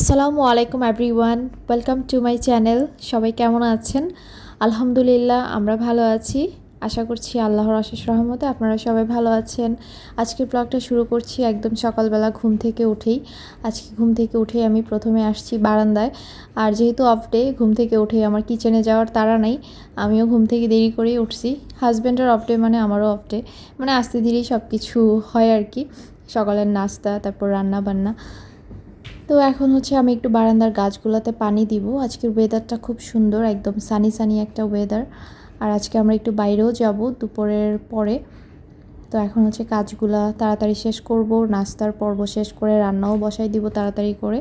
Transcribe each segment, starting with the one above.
আসসালামু আলাইকুম everyone welcome to my channel সবাই কেমন আছেন? আলহামদুলিল্লাহ, আমরা ভালো আছি। আশা করছি আল্লাহর অশেষ রহমতে আপনারা সবাই ভালো আছেন। আজকে ব্লগটা শুরু করছি একদম সকালবেলা ঘুম থেকে উঠেই। আজকে ঘুম থেকে উঠেই আমি প্রথমে আসছি বারান্দায়। আর যেহেতু অফ ডে ঘুম থেকে উঠেই আমার কিচেনে যাওয়ার তাড়া নেই। আমিও ঘুম থেকে দেরি করেই উঠছি। হাজব্যান্ডের অফ ডে মানে আমারও অফ ডে মানে আস্তে ধীরেই সব কিছু হয় আর কি। সকালের নাস্তা, তারপর রান্না বান্না তো এখন হচ্ছে আমি একটু বারান্দার গাছগুলোতে পানি দিব। আজকের ওয়েদারটা খুব সুন্দর, একদম সানি সানি একটা ওয়েদার আর আজকে আমরা একটু বাইরেও যাব দুপুরের পরে। তো এখন হচ্ছে কাজগুলা তাড়াতাড়ি শেষ করব, নাস্তার পর্ব শেষ করে রান্নাও বসাই দিব তাড়াতাড়ি করে।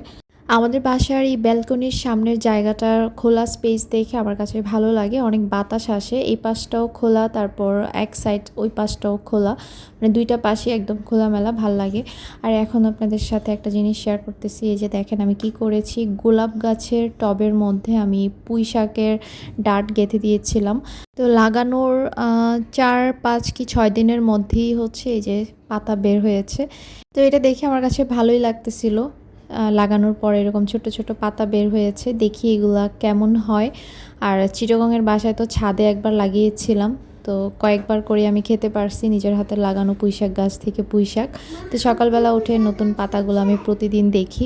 আমাদের বাসার এই ব্যালকনির সামনের জায়গাটার খোলা স্পেস দেখে আমার কাছে ভালো লাগে। অনেক বাতাস আসে। এই পাশটাও খোলা, তারপর এক সাইড ওই পাশটাও খোলা। মানে দুইটা পাশে একদম খোলামেলা, ভালো লাগে। আর এখন আপনাদের সাথে একটা জিনিস শেয়ার করতেছি, এই যে দেখেন আমি কি করেছি। গোলাপ গাছের টবের মধ্যে আমি পুঁই শাকের ডাট গেঁথে দিয়েছিলাম। তো লাগানোর চার, পাঁচ কি ছয় দিনের মধ্যেই হচ্ছে এই যে পাতা বের হয়েছে। তো এটা দেখে আমার কাছে ভালোই লাগতেছিল। লাগানোর পর এরকম ছোট ছোট পাতা বের হয়েছে, দেখি এগুলা কেমন হয়। আর চিটগংয়ের বাসায় তো ছাদে একবার লাগিয়েছিলাম, তো কয়েকবার করে আমি খেতে পারছি, নিজের হাতে লাগানো পুঁইশাক, গাছ থেকে পুঁইশাক। তো সকালবেলা উঠে নতুন পাতাগুলো আমি প্রতিদিন দেখি।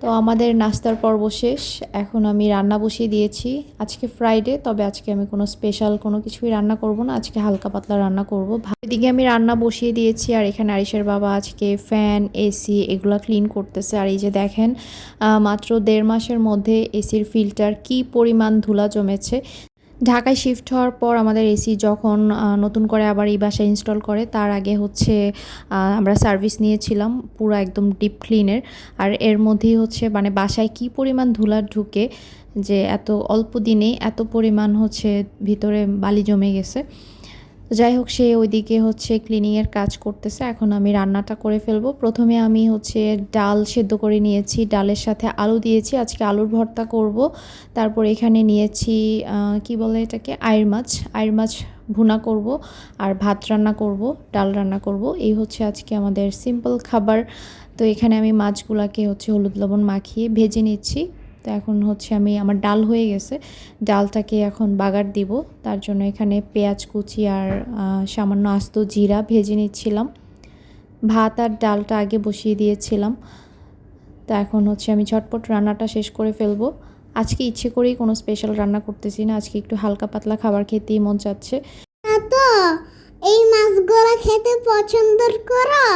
তো আমাদের নাস্তার পর্ব শেষ। এখন আমি রান্না বসিয়ে দিয়েছি। আজকে ফ্রাইডে তবে আজকে আমি কোনো স্পেশাল কোনো কিছুই রান্না করব না। আজকে হালকা পাতলা রান্না করব। এদিকে আমি রান্না বসিয়ে দিয়েছি, আর এখানে আরিসের বাবা আজকে ফ্যান এসি এগুলো ক্লিন করতেছে। আর এই যে দেখেন মাত্র দেড় মাসের মধ্যে এসির ফিল্টার কি পরিমাণ ধুলা জমেছে ঢাকায় শিফট হওয়ার পর আমাদের এসি যখন নতুন করে আবার এই বাসায় ইনস্টল করে, তার আগে হচ্ছে আমরা সার্ভিস নিয়েছিলাম পুরো একদম ডিপ ক্লিনের আর এর মধ্যেই হচ্ছে মানে বাসায় কি পরিমাণ ধুলা ঢুকে, যে এত অল্প দিনে এত পরিমাণ হচ্ছে ভিতরে বালি জমে গেছে। যাই হোক, সে ওইদিকে হচ্ছে ক্লিনিংয়ের কাজ করতেছে। এখন আমি রান্নাটা করে ফেলব। প্রথমে আমি হচ্ছে ডাল সেদ্ধ করে নিয়েছি। ডালের সাথে আলু দিয়েছি। আজকে আলুর ভর্তা করব। তারপর এখানে নিয়েছি কি বলে এটাকে? আয়ের মাছ। আয়ের মাছ ভুনা করব আর ভাত রান্না করব, ডাল রান্না করব। এই হচ্ছে আজকে আমাদের সিম্পল খাবার। তো এখানে আমি মাছগুলাকে হচ্ছে হলুদ লবণ মাখিয়ে ভেজে নিচ্ছি। এখন হচ্ছে আমি, আমার ডাল হয়ে গেছে। ডালটাকে এখন বাগার দিব। তার জন্য এখানে পেঁয়াজ কুচি আর সামান্য আস্ত জিরা ভেজে নিচ্ছিলাম। ভাত আর ডালটা আগে বসিয়ে দিয়েছিলাম। তা এখন হচ্ছে আমি ঝটপট রান্নাটা শেষ করে ফেলব। আজকে ইচ্ছে করেই কোনো স্পেশাল রান্না করতেছি না। আজকে একটু হালকা পাতলা খাবার খেতেই মন চাচ্ছে। তো। এই মাছগুলো খেতে পছন্দ করো?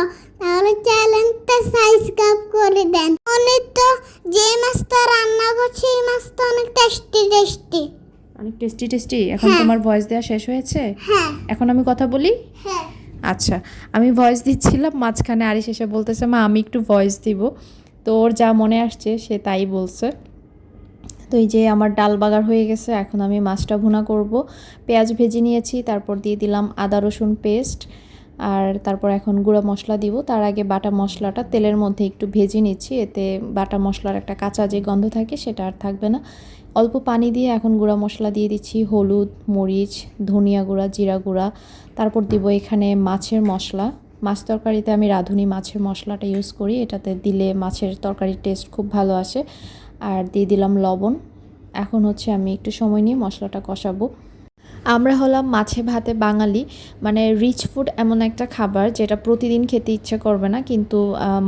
তাহলে চ্যানেলটা সাবস্ক্রাইব করে দেন। অনেক তো যে মাছটা রান্না করছে এই মাছটা অনেক টেস্টি টেস্টি অনেক টেস্টি টেস্টি এখন হ্যাঁ। তোমার ভয়েস দেওয়া শেষ হয়েছে? হ্যাঁ। এখন আমি কথা বলি? হ্যাঁ। আচ্ছা আমি ভয়েস দিচ্ছিলাম মাঝখানে আরিস এসে বলতেছে মা আমি একটু ভয়েস দিব। তো ওর যা মনে আসছে সে তাই বলছে। তো এই যে আমার ডাল বাগার হয়ে গেছে, এখন আমি মাছটা ভুনা করব। পেঁয়াজ ভেজে নিয়েছি, তারপর দিয়ে দিলাম আদা, রসুন পেস্ট, আর তারপর এখন গুঁড়া মশলা দিব। তার আগে বাটা মশলাটা তেলের মধ্যে একটু ভেজে নিচ্ছি, এতে বাটা মশলার একটা কাঁচা যে গন্ধ থাকে সেটা আর থাকবে না। অল্প পানি দিয়ে এখন গুঁড়া মশলা দিয়ে দিচ্ছি, হলুদ, মরিচ, ধনিয়া গুঁড়া, জিরা গুঁড়া। তারপর দিব এখানে মাছের মশলা। মাছ তরকারিতে আমি রাঁধুনি মাছের মশলাটা ইউজ করি, এটাতে দিলে মাছের তরকারির টেস্ট খুব ভালো আসে। আর দিয়ে দিলাম লবণ। এখন হচ্ছে আমি একটু সময় নিয়ে মশলাটা কষাবো। আমরা হলাম মাছে ভাতে বাঙালি। মানে রিচ ফুড এমন একটা খাবার যেটা প্রতিদিন খেতে ইচ্ছে করবে না, কিন্তু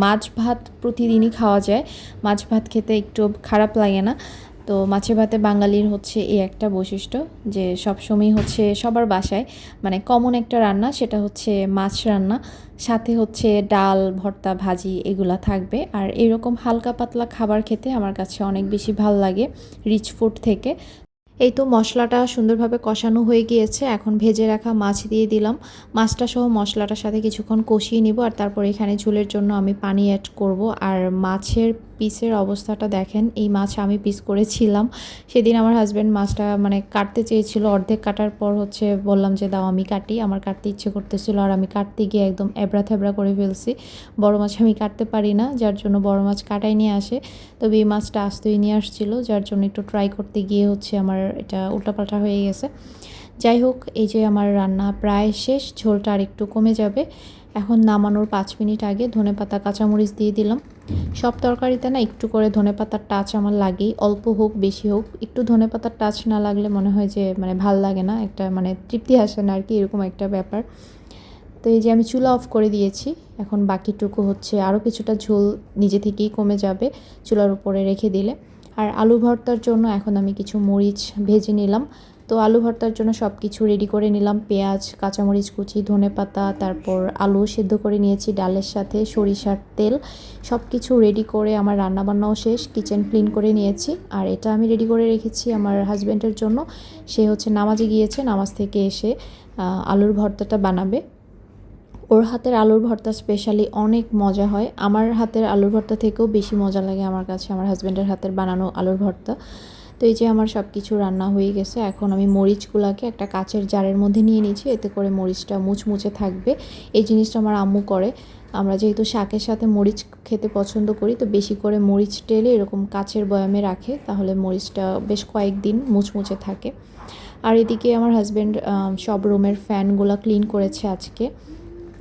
মাছ ভাত প্রতিদিনই খাওয়া যায়। মাছ ভাত খেতে একটু খারাপ লাগে না। তো মাছে ভাতে বাঙালির হচ্ছে এই একটা বৈশিষ্ট্য যে সবসময় হচ্ছে সবার বাসায় মানে কমন একটা রান্না সেটা হচ্ছে মাছ রান্না। সাথে হচ্ছে ডাল, ভর্তা, ভাজি এগুলা থাকবে। আর এরকম হালকা পাতলা খাবার খেতে আমার কাছে অনেক বেশি ভালো লাগে রিচ ফুড থেকে। এই তো মশলাটা সুন্দরভাবে কষানো হয়ে গিয়েছে। এখন ভেজে রাখা মাছ দিয়ে দিলাম। মাছটা সহ মশলাটার সাথে কিছুক্ষণ কষিয়ে নিব আর তারপর এখানে ঝোলের জন্য আমি পানি অ্যাড করব। আর মাছের পিসের অবস্থাটা দেখেন, এই মাছ আমি পিস করেছিলাম। সেদিন আমার হাজব্যান্ড মাছটা মানে কাটতে চেয়েছিল। অর্ধেক কাটার পর হচ্ছে বললাম যে, দাও আমি কাটি। আমার কাটতে ইচ্ছে করতেছিল আর আমি কাটতে গিয়ে একদম এবড়া থেবড়া করে ফেলছি। বড় মাছ আমি কাটতে পারি না, যার জন্য বড় মাছ কাটাই নিয়ে আসে। তবে এই মাছটা আস্তই নিয়ে আসছিল, যার জন্য একটু ট্রাই করতে গিয়ে হচ্ছে আমার এটা উল্টাপাল্টা হয়ে গেছে। যাই হোক, এই যে আমার রান্না প্রায় শেষ, ঝোলটা আর একটু কমে যাবে। এখন নামানোর পাঁচ মিনিট আগে ধনেপাতা, কাঁচামরিচ দিয়ে দিলাম। সব তরকারিতে না একটু করে ধনেপাতার টাচ আমার লাগেই। অল্প হোক, বেশি হোক, একটু ধনেপাতার টাচ না লাগলে মনে হয় যে মানে ভালো লাগে না, একটা মানে তৃপ্তি আসে না আর কি এরকম একটা ব্যাপার। তো এই যে আমি চুলা অফ করে দিয়েছি। এখন বাকিটুকু হচ্ছে আরও কিছুটা ঝোল নিজে থেকেই কমে যাবে, চুলার উপরে রেখে দিলে। আর আলু ভর্তার জন্য এখন আমি কিছু মরিচ ভেজে নিলাম। তো আলু ভর্তার জন্য সব কিছু রেডি করে নিলাম। পেঁয়াজ, কাঁচামরিচ কুচি, ধনে পাতা, তারপর আলু সেদ্ধ করে নিয়েছি ডালের সাথে, সরিষার তেল। সব কিছু রেডি করে আমার রান্নাবান্নাও শেষ কিচেন ক্লিন করে নিয়েছি। আর এটা আমি রেডি করে রেখেছি আমার হাজব্যান্ডের জন্য। সে হচ্ছে নামাজে গিয়েছে, নামাজ থেকে এসে আলুর ভর্তাটা বানাবে। ওর হাতের আলুর ভর্তা স্পেশালি অনেক মজা হয়। আমার হাতের আলুর ভর্তা থেকেও বেশি মজা লাগে আমার কাছে। আমার হাজব্যান্ডের হাতের বানানো আলুর ভর্তা। তো এই যে আমার সব কিছু রান্না হয়ে গেছে, এখন আমি মরিচগুলাকে একটা কাচের জারের মধ্যে নিয়ে নিয়েছি, এতে করে মরিচটা মুচমুচে থাকবে। এই জিনিসটা আমার আম্মু করে। আমরা যেহেতু শাকের সাথে মরিচ খেতে পছন্দ করি, তো বেশি করে মরিচ টেলে এরকম কাচের বয়ামে রাখে, তাহলে মরিচটা বেশ কয়েকদিন মুচমুচে থাকে। আর এদিকে আমার হাজব্যান্ড সব রুমের ফ্যানগুলো ক্লিন করেছে আজকে।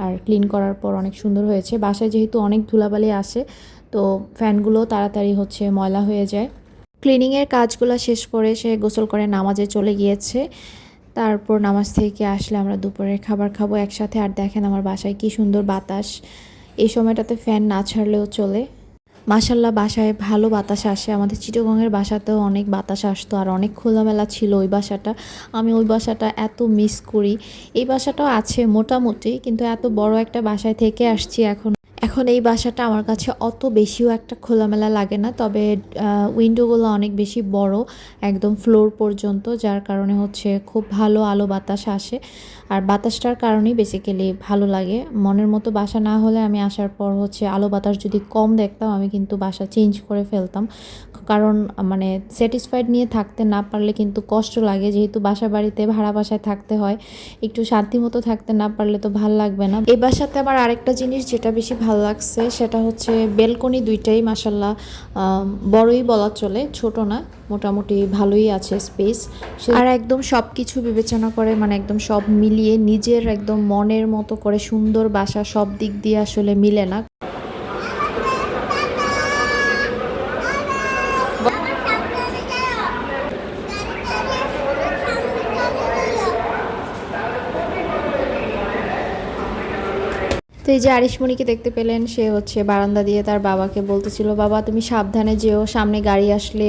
আর ক্লিন করার পর অনেক সুন্দর হয়েছে। বাসায় যেহেতু অনেক ধুলাবালি আসে তো ফ্যানগুলো তাড়াতাড়ি হচ্ছে ময়লা হয়ে যায়। ক্লিনিংয়ের কাজগুলো শেষ করে সে গোসল করে নামাজে চলে গিয়েছে। তারপর নামাজ থেকে আসলে আমরা দুপুরের খাবার খাব একসাথে। আর দেখেন আমার বাসায় কি সুন্দর বাতাস। এই সময়টাতে ফ্যান না ছাড়লেও চলে। মাসাল্লাহ বাসায় ভালো বাতাস আসে। আমাদের চিটগঙ্গের বাসাতেও অনেক বাতাস আসতো আর অনেক খোলামেলা ছিল ওই বাসাটা। আমি ওই বাসাটা এত মিস করি। এই বাসাটাও আছে মোটামুটি, কিন্তু এত বড় একটা বাসায় থেকে আসছি এখন। এখন এই বাসাটা আমার কাছে অত বেশিও একটা খোলামেলা লাগে না, তবে উইন্ডোগুলো অনেক বেশি বড়, একদম ফ্লোর পর্যন্ত, যার কারণে হচ্ছে খুব ভালো আলো বাতাস আসে। আর বাতাসটার কারণেই বেসিক্যালি ভালো লাগে। মনের মতো বাসা না হলে আমি আসার পর হচ্ছে আলো বাতাস যদি কম দেখতাম, আমি কিন্তু বাসা চেঞ্জ করে ফেলতাম। কারণ মানে স্যাটিসফাইড নিয়ে থাকতে না পারলে কিন্তু কষ্ট লাগে। যেহেতু বাসা বাড়িতে, ভাড়া বাসায় থাকতে হয়, একটু শান্তি মতো থাকতে না পারলে তো ভালো লাগবে না। এই বাসাতে আমার আরেকটা জিনিস যেটা বেশি ভালো লাগছে, সেটা হচ্ছে বেলকনি দুইটাই মাসাল্লাহ বড়ই বলা চলে, ছোট না। মোটামুটি ভালোই আছে স্পেস আর একদম সব কিছু বিবেচনা করে মানে একদম সব মিলিয়ে নিজের একদম মনের মতো করে সুন্দর বাসা সব দিক দিয়ে আসলে মিলে না। এই যে আরিশমণিকে দেখতে পেলেন, সে হচ্ছে বারান্দা দিয়ে তার বাবাকে বলতেছিল, বাবা, তুমি সাবধানে যেও, সামনে গাড়ি আসলে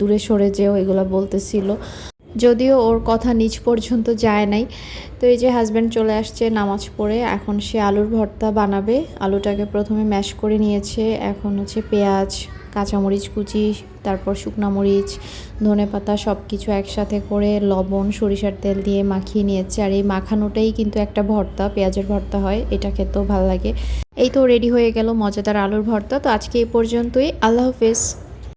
দূরে সরে যেও, এগুলো বলতেছিল। যদিও ওর কথা নিচ পর্যন্ত যায় নাই। তো এই যে হাজব্যান্ড চলে আসছে নামাজ পড়ে, এখন সে আলুর ভর্তা বানাবে। আলুটাকে প্রথমে ম্যাশ করে নিয়েছে, এখন হচ্ছে পেঁয়াজ কাঁচামরিচ কুচি, তারপর শুকনো মরিচ, ধনে পাতা সব কিছু একসাথে করে, লবণ, সরিষার তেল দিয়ে মাখিয়ে নিয়েছে। আর এই মাখানোটাই কিন্তু একটা ভর্তা, পেঁয়াজের ভর্তা হয়, এটা খেতেও ভালো লাগে। এই তো রেডি হয়ে গেল মজাদার আলুর ভর্তা। তো আজকে এই পর্যন্তই। আল্লাহ হাফেজ।